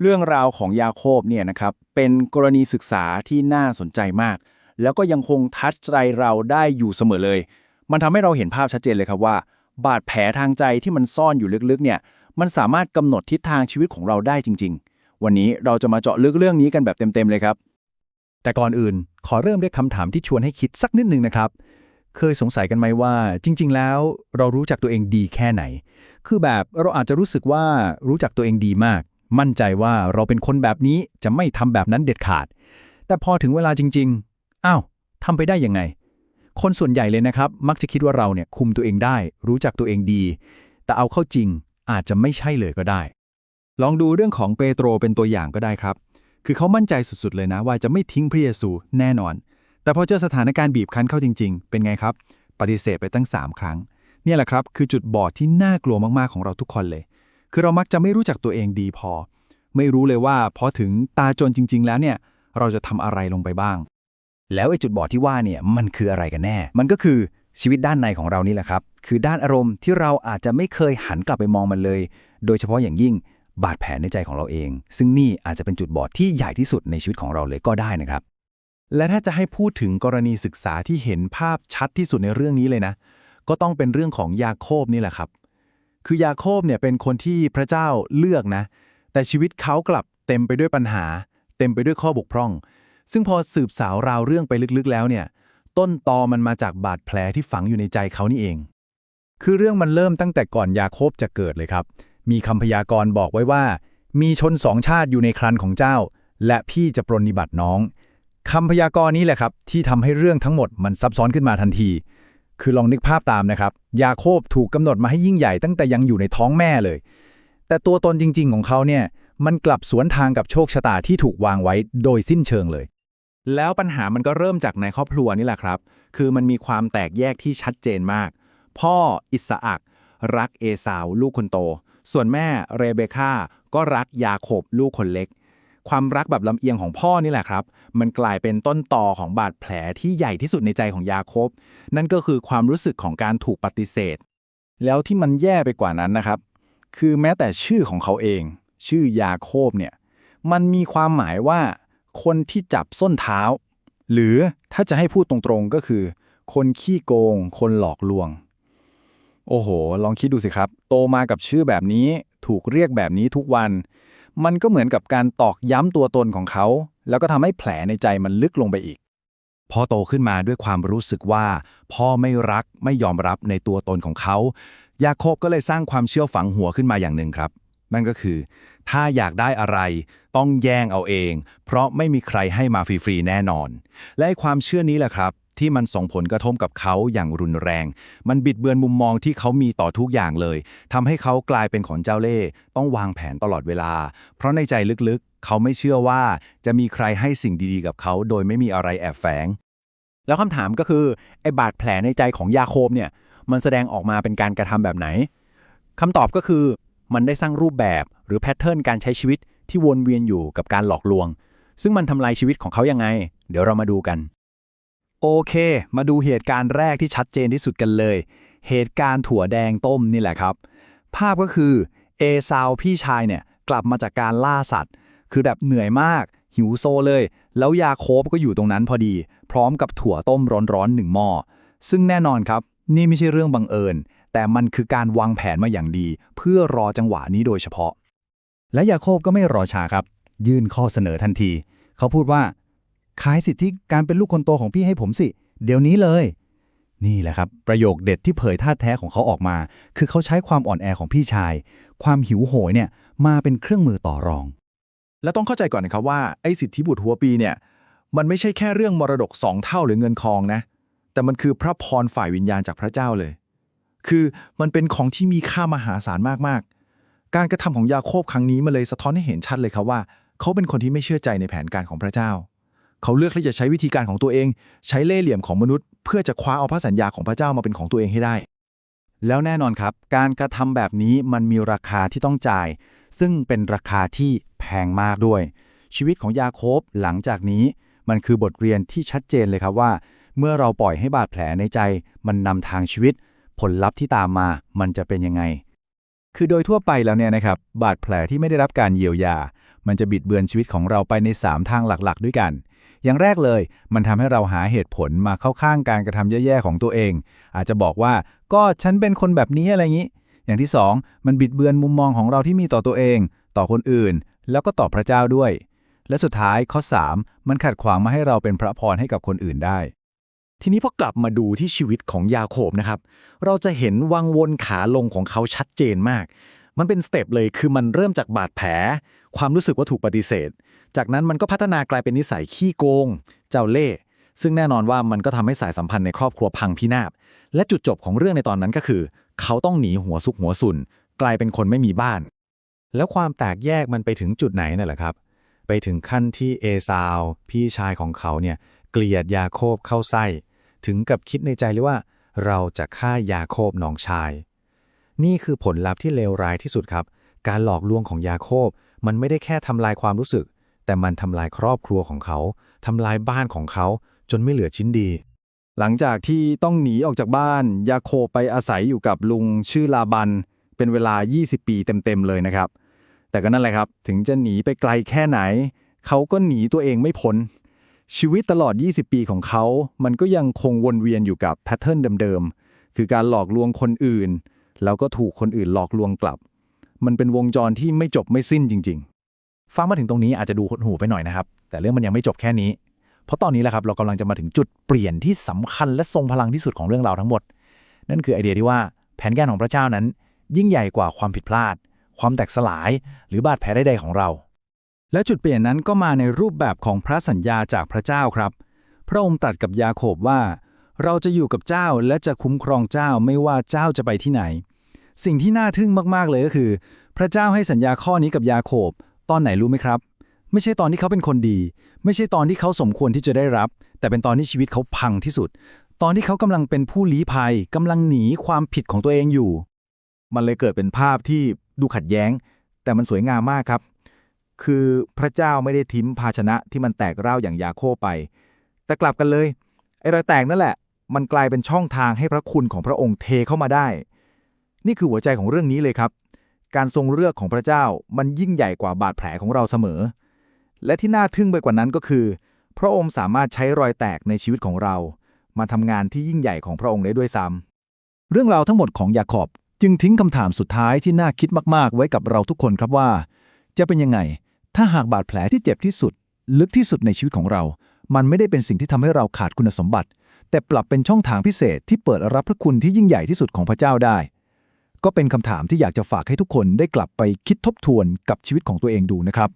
เรื่องราวของยาโคบเนี่ยนะครับเป็นกรณีศึกษาที่น่าสนใจมาก แล้วก็ยังคงทัดใจเราได้อยู่เสมอเลย มันทำให้เราเห็นภาพชัดเจนเลยครับว่า บาดแผลทางใจที่มันซ่อนอยู่ลึกๆเนี่ยมันสามารถกำหนดทิศทางชีวิตของเราได้จริง ๆ วันนี้เราจะมาเจาะลึกเรื่องนี้กันแบบเต็มๆเลยครับ แต่ก่อนอื่นขอเริ่มด้วยคำถามที่ชวนให้คิดสักนิดหนึ่งนะครับ เคยสงสัยกันไหมว่า จริง ๆ แล้วเรารู้จักตัวเองดีแค่ไหน คือแบบเราอาจจะรู้สึกว่ารู้จักตัวเองดีมาก มั่นใจว่าเราเป็นคนแบบนี้จะไม่ทำแบบนั้นเด็ดขาด แต่พอถึงเวลาจริง ๆ อ้าวทำไปได้ยังไง คนส่วนใหญ่เลยนะครับ มักจะคิดว่าเราเนี่ยคุมตัวเองได้ รู้จักตัวเองดี แต่เอาเข้าจริงอาจจะไม่ใช่เลยก็ได้ ลองดูเรื่องของเปโตรเป็นตัวอย่างก็ได้ครับ คือเขามั่นใจสุดๆเลยนะ ว่าจะไม่ทิ้งพระเยซูแน่นอน แต่พอเจอสถานการณ์บีบคั้นเข้าจริง ๆ เป็นไงครับ ปฏิเสธไปตั้ง 3 ครั้ง เนี่ยแหละครับ คือจุดบอดที่น่ากลัวมากๆของเราทุกคนเลย คือเรามักจะไม่รู้จักตัวเองดีพอ ไม่รู้เลยว่าพอถึงตาจนจริง ๆ แล้วเนี่ย เราจะทำอะไรลงไปบ้าง แล้วไอ้จุดบอดที่ว่าเนี่ยมันคืออะไรกันแน่ มันก็คือชีวิตด้านในของเรานี่แหละครับ คือด้านอารมณ์ที่เราอาจจะไม่เคยหันกลับไปมองมันเลย โดยเฉพาะอย่างยิ่งบาดแผลในใจของเราเอง ซึ่งนี่อาจจะเป็นจุดบอดที่ใหญ่ที่สุดในชีวิตของเราเลยก็ได้นะครับ และถ้าจะให้พูดถึงกรณีศึกษาที่เห็นภาพชัดที่สุดในเรื่องนี้เลยนะ ก็ต้องเป็นเรื่องของยาโคบนี่แหละครับ คือยาโคบเนี่ยเป็นคนที่พระเจ้าเลือกนะ แต่ชีวิตเขากลับเต็มไปด้วยปัญหา เต็มไปด้วยข้อบกพร่อง ซึ่งพอสืบสาวราวเรื่องไปลึกๆแล้วเนี่ย ต้นตอมันมาจากบาดแผลที่ฝังอยู่ในใจเขานี่เอง คือเรื่องมันเริ่มตั้งแต่ก่อนยาโคบจะเกิดเลยครับ มีคำพยากรณ์บอกไว้ว่า มีชนสองชาติอยู่ในครันของเจ้า และพี่จะปรนนิบัติน้องคำพยากรณ์นี้แหละครับ ที่ทำให้เรื่องทั้งหมดมันซับซ้อนขึ้นมาทันที คือลองนึกภาพตามนะครับ ยาโคบถูกกำหนดมาให้ยิ่งใหญ่ตั้งแต่ยังอยู่ในท้องแม่เลย แต่ตัวตนจริง ๆ ของเขาเนี่ย มันกลับสวนทางกับโชคชะตาที่ถูกวางไว้โดยสิ้นเชิงเลย แล้วปัญหามันก็เริ่มจากในครอบครัวนี่แหละครับ คือมันมีความแตกแยกที่ชัดเจนมาก พ่ออิสอักรักเอสาว ลูกคนโต ส่วนแม่เรเบคาก็รักยาโคบลูกคนเล็ก ความรักแบบลำเอียงของพ่อนี่แหละครับ มันกลายเป็นต้นต่อของบาดแผลที่ใหญ่ที่สุดในใจของยาโคบ นั่นก็คือความรู้สึกของการถูกปฏิเสธ แล้วที่มันแย่ไปกว่านั้นนะครับ คือแม้แต่ชื่อของเขาเอง ชื่อยาโคบเนี่ย มันมีความหมายว่า คนที่จับส้นเท้า หรือถ้าจะให้พูดตรงๆก็คือ คนขี้โกง คนหลอกลวง โอ้โห ลองคิดดูสิครับ โตมากับชื่อแบบนี้ ถูกเรียกแบบนี้ทุกวัน มันก็เหมือนกับการตอกย้ำตัวตนของเขา แล้วก็ทำให้แผลในใจมันลึกลงไปอีก พอโตขึ้นมาด้วยความรู้สึกว่า พ่อไม่รักไม่ยอมรับในตัวตนของเขา ยาโคบก็เลยสร้างความเชื่อฝังหัวขึ้นมาอย่างหนึ่งครับ นั่นก็คือ ถ้าอยากได้อะไร ต้องแย่งเอาเอง เพราะไม่มีใครให้มาฟรีๆแน่นอน และความเชื่อนี้แหละครับ ที่มันส่งผลกระทบกับเขาอย่างรุนแรง มันบิดเบือนมุมมองที่เขามีต่อทุกอย่างเลยทำให้เขากลายเป็นของเจ้าเล่ห์ต้องวางแผนตลอดเวลา เพราะในใจลึกๆ เขาไม่เชื่อว่าจะมีใครให้สิ่งดีๆ กับเขา โดยไม่มีอะไรแอบแฝง แล้วคำถามก็คือไอ้บาดแผลในใจของยาโคบเนี่ยมันแสดงออกมาเป็นการกระทำแบบไหนคำตอบก็คือมันได้สร้างรูปแบบหรือแพทเทิร์นการใช้ชีวิตที่วนเวียนอยู่กับการหลอกลวง ซึ่งมันทำลายชีวิตของเขายังไง เดี๋ยวเรามาดูกัน โอเค มาดูเหตุการณ์แรกที่ชัดเจนที่สุดกันเลย เหตุการณ์ถั่วแดงต้มนี่แหละครับ ภาพก็คือเอซาวพี่ชายเนี่ยกลับมาจากการล่าสัตว์ คือแบบเหนื่อยมาก หิวโซเลย แล้วยาโคบก็อยู่ตรงนั้นพอดี พร้อมกับถั่วต้มร้อนๆหนึ่งหม้อ ซึ่งแน่นอนครับ นี่ไม่ใช่เรื่องบังเอิญ แต่มันคือการวางแผนมาอย่างดี เพื่อรอจังหวะนี้โดยเฉพาะ และยาโคบก็ไม่รอช้าครับ ยื่นข้อเสนอทันที เขาพูดว่า ขายสิทธิการเป็นลูกคนโตของพี่ให้ผมสิ เดี๋ยวนี้เลย นี่แหละครับ ประโยคเด็ดที่เผยท่าแท้ของเขาออกมา คือเขาใช้ความอ่อนแอของพี่ชาย ความหิวโหยเนี่ยมาเป็นเครื่องมือต่อรอง แล้วต้องเข้าใจก่อนนะครับว่าไอ้สิทธิบุตรหัวปีเนี่ยมันไม่ใช่แค่เรื่องมรดกสองเท่าหรือเงินทองนะ แต่มันคือพระพรฝ่ายวิญญาณจากพระเจ้าเลย คือมันเป็นของที่มีค่ามหาศาลมากๆ การกระทำของยาโคบครั้งนี้มาเลยสะท้อนให้เห็นชัดเลยครับว่า เขาเป็นคนที่ไม่เชื่อใจในแผนการของพระเจ้า เขาเลือกที่จะใช้วิธีการของตัวเอง ใช้เล่ห์เหลี่ยมของมนุษย์ เพื่อจะคว้าเอาพระสัญญาของพระเจ้ามาเป็นของตัวเองให้ได้ แล้วแน่นอนครับ การกระทำแบบนี้มันมีราคาที่ต้องจ่าย ซึ่งเป็นราคาที่แพงมากด้วย ชีวิตของยาโคบหลังจากนี้ มันคือบทเรียนที่ชัดเจนเลยครับว่า เมื่อเราปล่อยให้บาดแผลในใจ มันนำทางชีวิต ผลลัพธ์ที่ตามมา มันจะเป็นยังไงคือโดยทั่วไปแล้วเนี่ยนะครับ บาดแผลที่ไม่ได้รับการเยียวยา มันจะบิดเบือนชีวิตของเราไปใน 3 ทางหลักๆ ด้วยกัน อย่างแรกเลย มันทำให้เราหาเหตุผลมาเข้าข้างการกระทำแย่ๆของตัวเอง อาจจะบอกว่าก็ฉันเป็นคนแบบนี้อะไรอย่างนี้ อย่างที่ 2 มันบิดเบือนมุมมองของเราที่มีต่อตัวเอง ต่อคนอื่น แล้วก็ต่อพระเจ้าด้วย และสุดท้ายข้อ 3 มันขัดขวางมาให้เราเป็นพระพรให้กับคนอื่นได้ ทีนี้พอกลับมาดูที่ชีวิตของยาโคบนะครับ เราจะเห็นวังวนขาลงของเขาชัดเจนมากมันเป็นสเต็ปเลยคือมันเริ่มจากบาดแผล ความรู้สึกว่าถูกปฏิเสธ จากนั้นมันก็พัฒนากลายเป็นนิสัยขี้โกง เจ้าเล่ห์ซึ่งแน่นอนว่ามันก็ทำให้สายสัมพันธ์ในครอบครัวพังพินาศและจุดจบของเรื่องในตอนนั้นก็คือ เขาต้องหนีหัวซุกหัวสุนกลายเป็นคนไม่มีบ้าน แล้วความแตกแยกมันไปถึงจุดไหนน่ะเหรอครับ ไปถึงขั้นที่เอซาว พี่ชายของเขาเนี่ยเกลียดยาโคบเข้าไส้ ถึงกับคิดในใจเลยว่า เราจะฆ่ายาโคบน้องชาย นี่คือผลลัพธ์ที่เลวร้ายที่สุดครับ การหลอกลวงของยาโคบมันไม่ได้แค่ทำลายความรู้สึก แต่มันทำลายครอบครัวของเขาทำลายบ้านของเขา จนไม่เหลือชิ้นดี หลังจากที่ต้องหนีออกจากบ้าน ยาโคไปอาศัยอยู่กับลุงชื่อลาบัน เป็นเวลา 20 ปีเต็ม ๆ เลยนะครับ แต่ก็นั่นแหละครับ ถึงจะหนีไปไกลแค่ไหน เขาก็หนีตัวเองไม่พ้น ชีวิตตลอด 20 ปีของเขา มันก็ยังคงวนเวียนอยู่กับแพทเทิร์นเดิมๆ คือการหลอกลวงคนอื่น แล้วก็ถูกคนอื่นหลอกลวงกลับ มันเป็นวงจรที่ไม่จบไม่สิ้นจริง ๆ ฟังมาถึงตรงนี้อาจจะดูหดหูไปหน่อยนะครับ แต่เรื่องมันยังไม่จบแค่นี้ เพราะตอนนี้แหละครับ เรากำลังจะมาถึงจุดเปลี่ยนที่สำคัญและทรงพลังที่สุดของเรื่องราวทั้งหมด นั่นคือไอเดียที่ว่าแผนการของพระเจ้านั้น ยิ่งใหญ่กว่าความผิดพลาด ความแตกสลาย หรือบาดแผลใดๆของเรา และจุดเปลี่ยนนั้นก็มาในรูปแบบของพระสัญญาจากพระเจ้าครับ พระองค์ตรัสกับยาโคบว่า เราจะอยู่กับเจ้าและจะคุ้มครองเจ้าไม่ว่าเจ้าจะไปที่ไหน สิ่งที่น่าทึ่งมากๆเลยก็คือ พระเจ้าให้สัญญาข้อนี้กับยาโคบ ตอนไหนรู้ไหมครับ ไม่ใช่ตอนที่เขาเป็นคนดี ไม่ใช่ตอนที่เขาสมควรที่จะได้รับ แต่เป็นตอนที่ชีวิตเขาพังที่สุด ตอนที่เขากำลังเป็นผู้ลี้ภัยกำลังหนีความผิดของตัวเองอยู่ มันเลยเกิดเป็นภาพที่ดูขัดแย้ง แต่มันสวยงามมากครับ คือพระเจ้าไม่ได้ทิ้มภาชนะที่มันแตกเร่าอย่างยาโคบไป แต่กลับกันเลยไอ้รอยแตกนั่นแหละ มันกลายเป็นช่องทางให้พระคุณของพระองค์เทเข้ามาได้ นี่คือหัวใจของเรื่องนี้เลยครับ การทรงเลือกของพระเจ้ามันยิ่งใหญ่กว่าบาดแผลของเราเสมอ และที่น่าทึ่งไปกว่านั้นก็คือ พระองค์สามารถใช้รอยแตกในชีวิตของเรา มาทำงานที่ยิ่งใหญ่ของพระองค์ได้ด้วยซ้ำเรื่องราวทั้งหมดของยาขอบจึงทิ้งคำถามสุดท้ายที่น่าคิดมาก ๆ ไว้กับเราทุกคนครับว่า จะเป็นยังไง ถ้าหากบาดแผลที่เจ็บที่สุด ลึกที่สุดในชีวิตของเรา มันไม่ได้เป็นสิ่งที่ทำให้เราขาดคุณสมบัติ แต่ปรับเป็นช่องทางพิเศษที่เปิดรับพระคุณที่ยิ่งใหญ่ที่สุดของพระเจ้าได้ ก็เป็นคำถามที่อยากจะฝากให้ทุกคนได้กลับไปคิดทบทวนกับชีวิตของตัวเองดูนะครับ